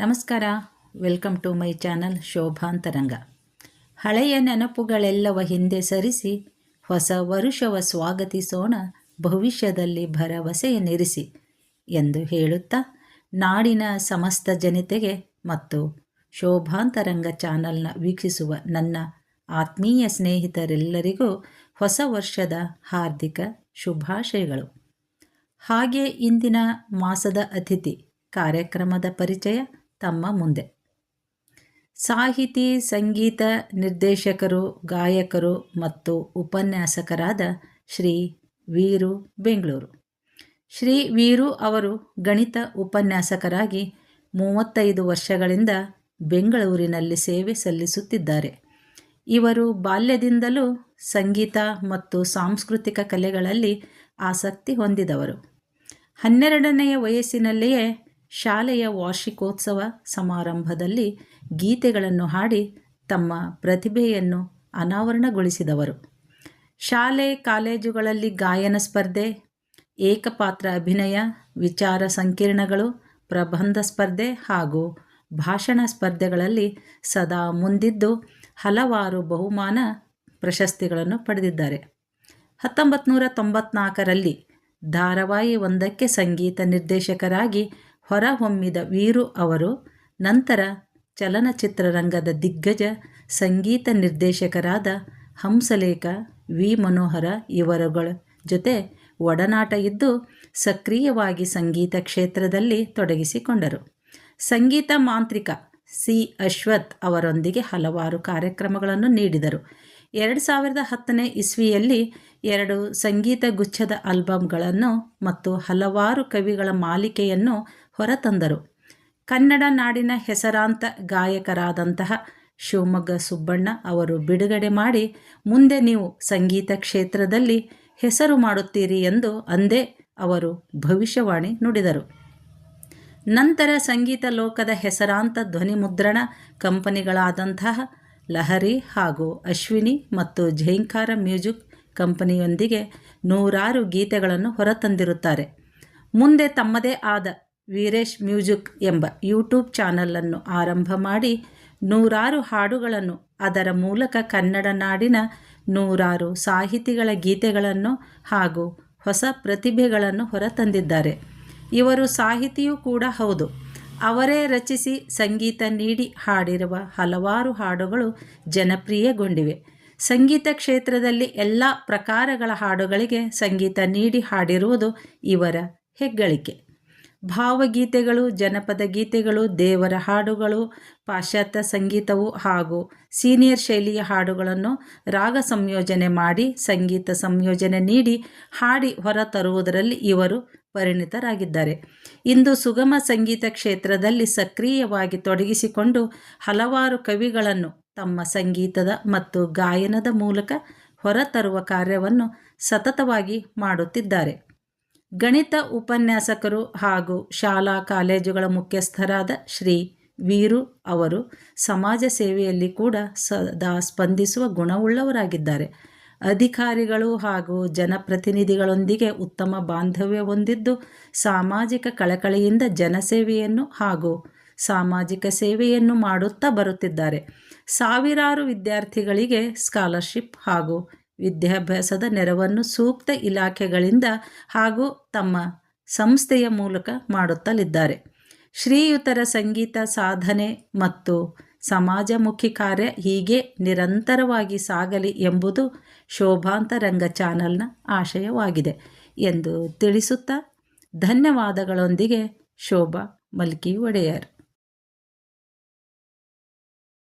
ನಮಸ್ಕಾರ. Welcome to my channel Shobhantaranga ಹಳೆಯ ನೆನಪುಗಳೆಲ್ಲವ ಹಿಂದೆ ಸರಿಸಿ, ಹೊಸ ವರುಷವ ಸ್ವಾಗತಿಸೋಣ, ಭವಿಷ್ಯದಲ್ಲಿ ಭರವಸೆಯನ್ನಿರಿಸಿ ಎಂದು ಹೇಳುತ್ತಾ, ನಾಡಿನ ಸಮಸ್ತ ಜನತೆಗೆ ಮತ್ತು ಶೋಭಾಂತರಂಗ ಚಾನಲ್ನ ವೀಕ್ಷಿಸುವ ನನ್ನ ಆತ್ಮೀಯ ಸ್ನೇಹಿತರೆಲ್ಲರಿಗೂ ಹೊಸ ವರ್ಷದ ಹಾರ್ದಿಕ ಶುಭಾಶಯಗಳು. ಹಾಗೆ ಇಂದಿನ ಮಾಸದ ಅತಿಥಿ, ಕಾರ್ಯಕ್ರಮದ ಪರಿಚಯ ತಮ್ಮ ಮುಂದೆ. ಸಾಹಿತಿ, ಸಂಗೀತ ನಿರ್ದೇಶಕರು, ಗಾಯಕರು ಮತ್ತು ಉಪನ್ಯಾಸಕರಾದ ಶ್ರೀ ವೀರು ಬೆಂಗಳೂರು. ಶ್ರೀ ವೀರು ಅವರು ಗಣಿತ ಉಪನ್ಯಾಸಕರಾಗಿ ಮೂವತ್ತೈದು ವರ್ಷಗಳಿಂದ ಬೆಂಗಳೂರಿನಲ್ಲಿ ಸೇವೆ ಸಲ್ಲಿಸುತ್ತಿದ್ದಾರೆ. ಇವರು ಬಾಲ್ಯದಿಂದಲೂ ಸಂಗೀತ ಮತ್ತು ಸಾಂಸ್ಕೃತಿಕ ಕಲೆಗಳಲ್ಲಿ ಆಸಕ್ತಿ ಹೊಂದಿದವರು. ಹನ್ನೆರಡನೆಯ ವಯಸ್ಸಿನಲ್ಲಿಯೇ ಶಾಲೆಯ ವಾರ್ಷಿಕೋತ್ಸವ ಸಮಾರಂಭದಲ್ಲಿ ಗೀತೆಗಳನ್ನು ಹಾಡಿ ತಮ್ಮ ಪ್ರತಿಭೆಯನ್ನು ಅನಾವರಣಗೊಳಿಸಿದವರು. ಶಾಲೆ, ಕಾಲೇಜುಗಳಲ್ಲಿ ಗಾಯನ ಸ್ಪರ್ಧೆ, ಏಕಪಾತ್ರ ಅಭಿನಯ, ವಿಚಾರ ಸಂಕಿರಣಗಳು, ಪ್ರಬಂಧ ಸ್ಪರ್ಧೆ ಹಾಗೂ ಭಾಷಣ ಸ್ಪರ್ಧೆಗಳಲ್ಲಿ ಸದಾ ಮುಂದಿದ್ದು ಹಲವಾರು ಬಹುಮಾನ ಪ್ರಶಸ್ತಿಗಳನ್ನು ಪಡೆದಿದ್ದಾರೆ. ಹತ್ತೊಂಬತ್ತು ನೂರ ತೊಂಬತ್ನಾಲ್ಕರಲ್ಲಿ ಧಾರಾವಾಹಿ ಒಂದಕ್ಕೆ ಸಂಗೀತ ನಿರ್ದೇಶಕರಾಗಿ ಹೊರಹೊಮ್ಮಿದ ವೀರು ಅವರು ನಂತರ ಚಲನಚಿತ್ರರಂಗದ ದಿಗ್ಗಜ ಸಂಗೀತ ನಿರ್ದೇಶಕರಾದ ಹಂಸಲೇಖ, ವಿ. ಮನೋಹರ ಇವರುಗಳ ಜೊತೆ ಒಡನಾಟ ಇದ್ದು ಸಕ್ರಿಯವಾಗಿ ಸಂಗೀತ ಕ್ಷೇತ್ರದಲ್ಲಿ ತೊಡಗಿಸಿಕೊಂಡರು. ಸಂಗೀತ ಮಾಂತ್ರಿಕ ಸಿ. ಅಶ್ವಥ್ ಅವರೊಂದಿಗೆ ಹಲವಾರು ಕಾರ್ಯಕ್ರಮಗಳನ್ನು ನೀಡಿದರು. ಎರಡು ಸಾವಿರದ ಹತ್ತನೇ ಇಸ್ವಿಯಲ್ಲಿ ಎರಡು ಸಂಗೀತ ಗುಚ್ಛದ ಆಲ್ಬಮ್ಗಳನ್ನು ಮತ್ತು ಹಲವಾರು ಕವಿಗಳ ಮಾಲಿಕೆಯನ್ನು ಹೊರತಂದರು. ಕನ್ನಡ ನಾಡಿನ ಹೆಸರಾಂತ ಗಾಯಕರಾದಂತಹ ಶಿವಮೊಗ್ಗ ಸುಬ್ಬಣ್ಣ ಅವರು ಬಿಡುಗಡೆ ಮಾಡಿ, ಮುಂದೆ ನೀವು ಸಂಗೀತ ಕ್ಷೇತ್ರದಲ್ಲಿ ಹೆಸರು ಮಾಡುತ್ತೀರಿ ಎಂದು ಅಂದೇ ಅವರು ಭವಿಷ್ಯವಾಣಿ ನುಡಿದರು. ನಂತರ ಸಂಗೀತ ಲೋಕದ ಹೆಸರಾಂತ ಧ್ವನಿಮುದ್ರಣ ಕಂಪನಿಗಳಾದಂತಹ ಲಹರಿ ಹಾಗೂ ಅಶ್ವಿನಿ ಮತ್ತು ಝೈಂಕಾರ ಮ್ಯೂಸಿಕ್ ಕಂಪನಿಯೊಂದಿಗೆ ನೂರಾರು ಗೀತೆಗಳನ್ನು ಹೊರತಂದಿರುತ್ತಾರೆ. ಮುಂದೆ ತಮ್ಮದೇ ಆದ ವೀರೇಶ್ ಮ್ಯೂಸಿಕ್ ಎಂಬ ಯೂಟ್ಯೂಬ್ ಚಾನಲನ್ನು ಆರಂಭ ಮಾಡಿ ನೂರಾರು ಹಾಡುಗಳನ್ನು ಅದರ ಮೂಲಕ ಕನ್ನಡ ನಾಡಿನ ನೂರಾರು ಸಾಹಿತಿಗಳ ಗೀತೆಗಳನ್ನು ಹಾಗೂ ಹೊಸ ಪ್ರತಿಭೆಗಳನ್ನು ಹೊರತಂದಿದ್ದಾರೆ. ಇವರು ಸಾಹಿತಿಯೂ ಕೂಡ ಹೌದು. ಅವರೇ ರಚಿಸಿ ಸಂಗೀತ ನೀಡಿ ಹಾಡಿರುವ ಹಲವಾರು ಹಾಡುಗಳು ಜನಪ್ರಿಯಗೊಂಡಿವೆ. ಸಂಗೀತ ಕ್ಷೇತ್ರದಲ್ಲಿ ಎಲ್ಲ ಪ್ರಕಾರಗಳ ಹಾಡುಗಳಿಗೆ ಸಂಗೀತ ನೀಡಿ ಹಾಡಿರುವುದು ಇವರ ಹೆಗ್ಗಳಿಕೆ. ಭಾವಗೀತೆಗಳು, ಜನಪದ ಗೀತೆಗಳು, ದೇವರ ಹಾಡುಗಳು, ಪಾಶ್ಚಾತ್ಯ ಸಂಗೀತವು ಹಾಗೂ ಸೀನಿಯರ್ ಶೈಲಿಯ ಹಾಡುಗಳನ್ನು ರಾಗ ಸಂಯೋಜನೆ ಮಾಡಿ ಸಂಗೀತ ಸಂಯೋಜನೆ ನೀಡಿ ಹಾಡಿ ಹೊರತರುವುದರಲ್ಲಿ ಇವರು ಪರಿಣಿತರಾಗಿದ್ದಾರೆ. ಇಂದು ಸುಗಮ ಸಂಗೀತ ಕ್ಷೇತ್ರದಲ್ಲಿ ಸಕ್ರಿಯವಾಗಿ ತೊಡಗಿಸಿಕೊಂಡು ಹಲವಾರು ಕವಿಗಳನ್ನು ತಮ್ಮ ಸಂಗೀತದ ಮತ್ತು ಗಾಯನದ ಮೂಲಕ ಹೊರತರುವ ಕಾರ್ಯವನ್ನು ಸತತವಾಗಿ ಮಾಡುತ್ತಿದ್ದಾರೆ. ಗಣಿತ ಉಪನ್ಯಾಸಕರು ಹಾಗೂ ಶಾಲಾ ಕಾಲೇಜುಗಳ ಮುಖ್ಯಸ್ಥರಾದ ಶ್ರೀ ವೀರು ಅವರು ಸಮಾಜ ಸೇವೆಯಲ್ಲಿ ಕೂಡ ಸದಾ ಸ್ಪಂದಿಸುವ ಗುಣವುಳ್ಳವರಾಗಿದ್ದಾರೆ. ಅಧಿಕಾರಿಗಳು ಹಾಗೂ ಜನಪ್ರತಿನಿಧಿಗಳೊಂದಿಗೆ ಉತ್ತಮ ಬಾಂಧವ್ಯ ಹೊಂದಿದ್ದು, ಸಾಮಾಜಿಕ ಕಳಕಳಿಯಿಂದ ಜನಸೇವೆಯನ್ನು ಹಾಗೂ ಸಾಮಾಜಿಕ ಸೇವೆಯನ್ನು ಮಾಡುತ್ತಾ ಬರುತ್ತಿದ್ದಾರೆ. ಸಾವಿರಾರು ವಿದ್ಯಾರ್ಥಿಗಳಿಗೆ ಸ್ಕಾಲರ್ಶಿಪ್ ಹಾಗೂ ವಿದ್ಯಾಭ್ಯಾಸದ ನೆರವನ್ನು ಸೂಕ್ತ ಇಲಾಖೆಗಳಿಂದ ಹಾಗೂ ತಮ್ಮ ಸಂಸ್ಥೆಯ ಮೂಲಕ ಮಾಡುತ್ತಲಿದ್ದಾರೆ. ಶ್ರೀಯುತರ ಸಂಗೀತ ಸಾಧನೆ ಮತ್ತು ಸಮಾಜಮುಖಿ ಕಾರ್ಯ ಹೀಗೆ ನಿರಂತರವಾಗಿ ಸಾಗಲಿ ಎಂಬುದು ಶೋಭಾಂತರಂಗ ಚಾನಲ್ನ ಆಶಯವಾಗಿದೆ ಎಂದು ತಿಳಿಸುತ್ತಾ ಧನ್ಯವಾದಗಳೊಂದಿಗೆ ಶೋಭಾ ಮಲ್ಕಿ ಒಡೆಯರ್